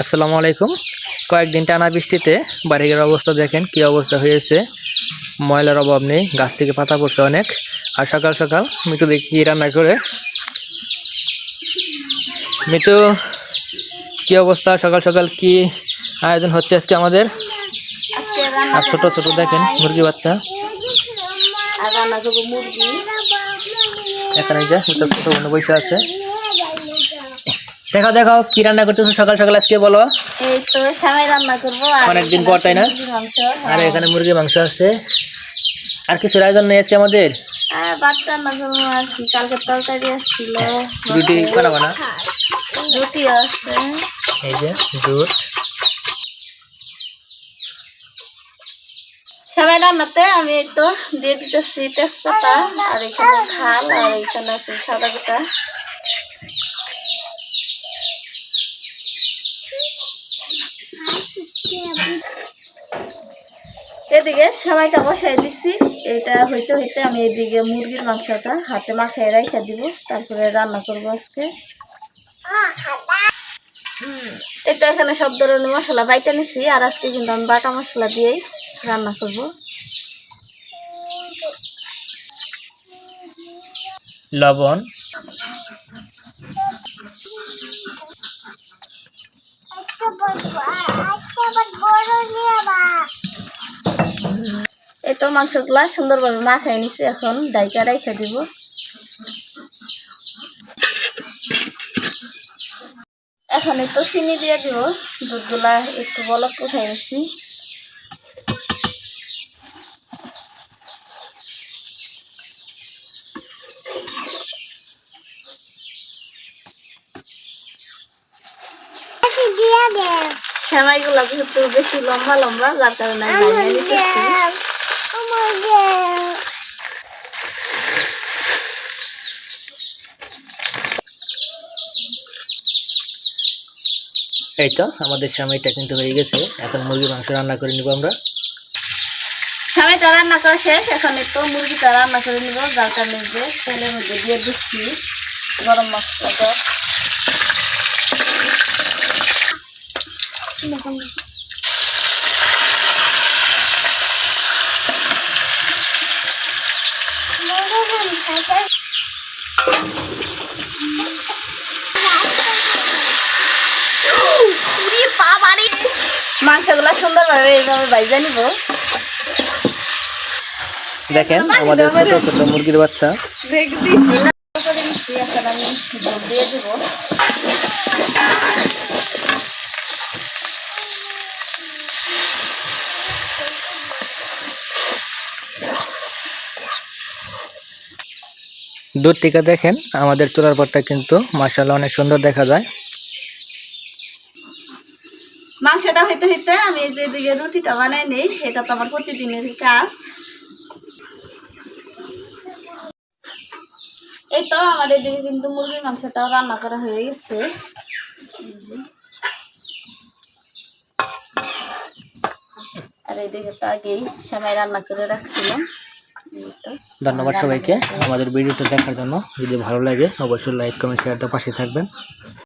আসসালামু আলাইকুম। কয়েকদিন টানা বৃষ্টিতে বাড়িঘরের অবস্থা দেখেন কি অবস্থা হয়েছে। ময়লার অভাব নেই গাছ থেকে পাতা পড়ছে অনেক। আর সকাল সকাল মিতু দেখি কি রান্না করে। মিতু কি অবস্থা? সকাল সকাল কি আয়োজন হচ্ছে আজকে আমাদের? আর ছোট ছোট দেখেন মুরগি বাচ্চা। এখানে যে ছোট বসে আছে। দেখো দেখো কি রান্না করতেছো? সকাল সকাল আজকে বলো। এই তো রান্না করব অনেকদিন পর, তাই না? মাংস আর এখানে মুরগি মাংস আছে। আর কিছু আয়োজন নেই আজকে আমাদের? ভাত রান্না করব আর কি? কালকে তরকারি আসছিল। রুটি বানাবো না? রুটি আছে। এই যে দুধ। সামাই রান্নাতে আমি এই তো দিয়ে দিতেছি তেজপাতা আর এখানে খাল আর এখানে আছে সাদা গোটা। এদিকে সবাইটা বসাই দিছি। এটা হইতে হইতে আমি এদিকে মুরগির মাংসটা হাতে মাখায় রেখে দিব। তারপরে রান্না করব আজকে। এটা এখানে সব ধরনের মশলা বাইটা নিছি, আর আজকে কিন্তু আমি বাটা মশলা দিয়েই রান্না করব। লবণ। এই তো মাংসগুলা সুন্দরভাবে মাখাই নিছি, এখন ডাইকা খাই দিব। এখন একটু চিনি দিয়ে দিব, দুধগুলা একটু বলক উঠাই নিছি। সেমাইগুলা যেহেতু বেশি লম্বা লম্বা যার কারণে আমি এই তো আমাদের সময়টা কিন্তু হয়ে গেছে। এখন মুরগি মাংস রান্না করে নিব আমরা। সেমাইটা রান্না করা শেষ এখন একটু মুরগিটা রান্না করে নিব যার কারণে যে তেলের মধ্যে দিয়ে দিচ্ছি গরম মশলাটা। মাংসগুলা সুন্দরভাবে এইভাবে বাইজা নিব দেখেন আমাদের ছোট ছোট মুরগির বাচ্চা। দেখবি দিয়ে দিব দূর থেকে দেখেন, আমাদের চুলার পরটা কিন্তু মার্শাল্লাহ অনেক সুন্দর দেখা যায়। মাংসটা হইতে হইতে আমি এই যে দিকে রুটিটা বানাই নেই, এটা তো আমার প্রতিদিনের কাজ। এই তো আমার এদিকে কিন্তু মুরগির মাংসটাও রান্না করা হয়ে গেছে। আর এইদিকে তো আগেই সবাই রান্না করে রাখছিলাম। ধন্যবাদ সবাইকে। আমাদের ভিডিওটা দেখার জন্য। যদি ভালো লাগে, অবশ্যই লাইক কমেন্ট শেয়ারটা পাশে থাকবেন।